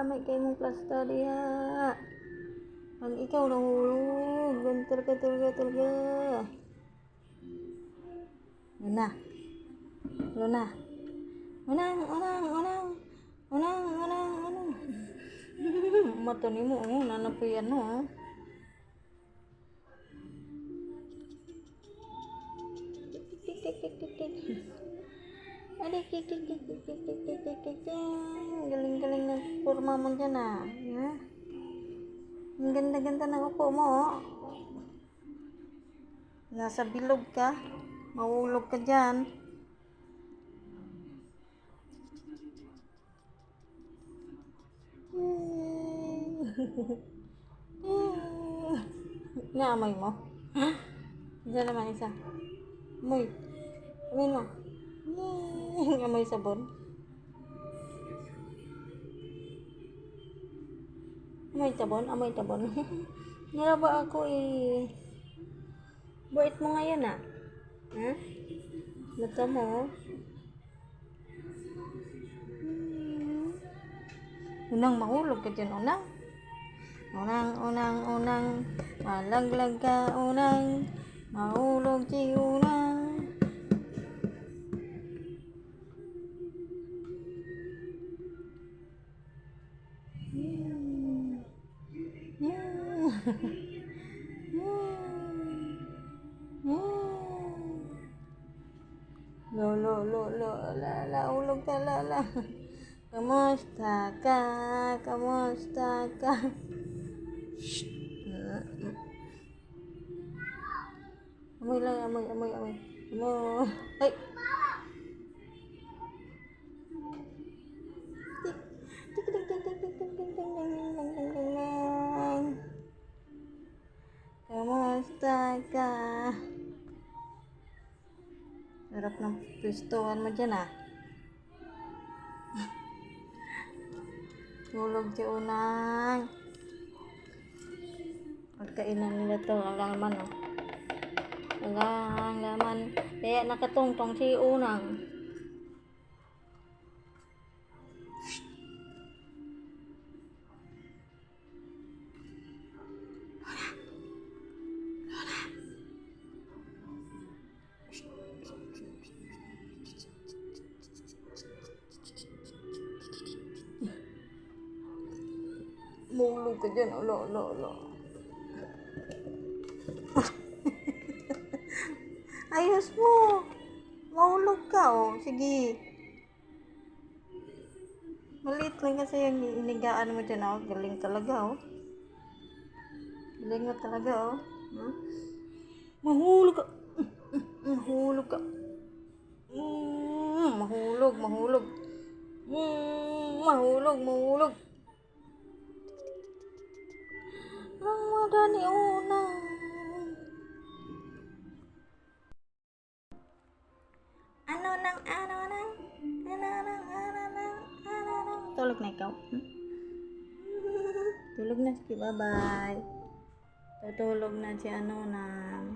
kay mong plasta diha. Pag ikaw nahulog, gantar ka talaga talaga. Luna. Luna. Unang, unang, unang. Unang, unang, unang. Mata ni mo, oh, no. Oh. Tik, tik, tik, tik, tik. Adik, tik, tik, tik, tik, tik, tik, tik, tik, tik, tik. Kurma mo dyan ah. Ha? Ang ganda-ganda ng upo mo. oh. Nasa bilog ka. Mahulog ka dyan. Naamay mo? Diyan naman isa. Amoy. Amoy mo. Amoy sabon. Amoy sabon, amoy sabon. Nila ba ako eh. Bait mo ngayon ah. Ha? Mata mo. Hmm. Unang mahulog ka dyan, unang. Unang, unang, unang. Malaglag ka, unang. Mahulog si unang. Lo, lo, lo, lo, la, la, ulog ka, la, la. Kamusta ka? Kamusta ka? Shh. Amoy lang, amoy, amoy, amoy. Amoy. Ay! Tik, tik, tik, tik, tik, tik, tik, tik, tik, ka? Sarap ng pistohan mo dyan ah. Tulog si Unang. Pagkainan nila to, ang laman oh. Ang laman. Kaya nakatungtong si Unang. Mulog ka dyan. Alo, alo, alo. Ayos mo. Mahulog ka, oh. Sige. Maliit lang kasi yung inigaan mo dyan, oh. Galing talaga, oh. Galing mo talaga, oh. Hmm? Mahulog ka. Mahulog ka. Mm, mahulog, mahulog. Mm, mahulog, mahulog. উঠানেও না Anonang anonang anonang anonang anonang Tulog na ikaw. Hmm? Tulog na si Babay. Tutulog na si Anonang.